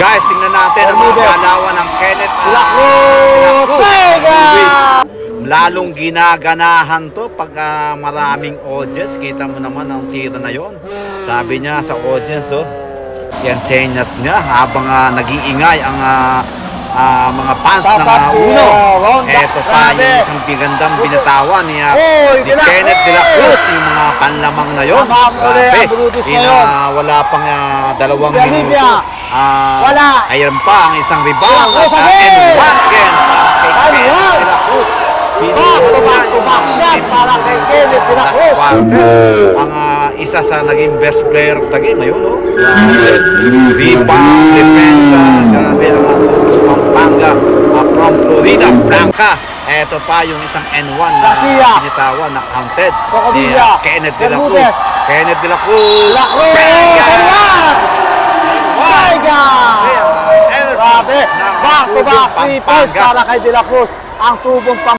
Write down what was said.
Guys, tingnan natin ang mga galawan ng Kenneth ah, Cruz. De La Cruz. Vega! Luis. Lalong ginaganahan to pag ah, maraming audience. Kita mo naman ang tira na yon. Sabi niya sa audience, oh, yan senyas niya habang ah, nag-iingay ang ah, ah, mga fans ng ah, Uno. eh, Ronda, Eto pa grabe. yung isang bigandang binatawan ni, Oy, ni Kenneth De La Cruz. Yung mga panlamang na Brutus Ina- ngayon. wala pang ah, dalawang minuto. Ah, Wala. Ayan pa ang isang rebound. At, again. and one again para kay Kenneth. De La Cruz. Shot para kay Kenneth De La Cruz. Ang isa sa naging best player. Ayun, oh. Grabe. Rebound, depensa. Blanca. Eto pa yung isang N1 na Garcia. binitawan na counted ni Cocodilla. ah, Kenneth De La Cruz. Bermudez. Kenneth De La Cruz. La Cruz. Vega. And one. N1. Vega! Energy Grabe! Back to back three points para kay De La Cruz. Ang tubong pang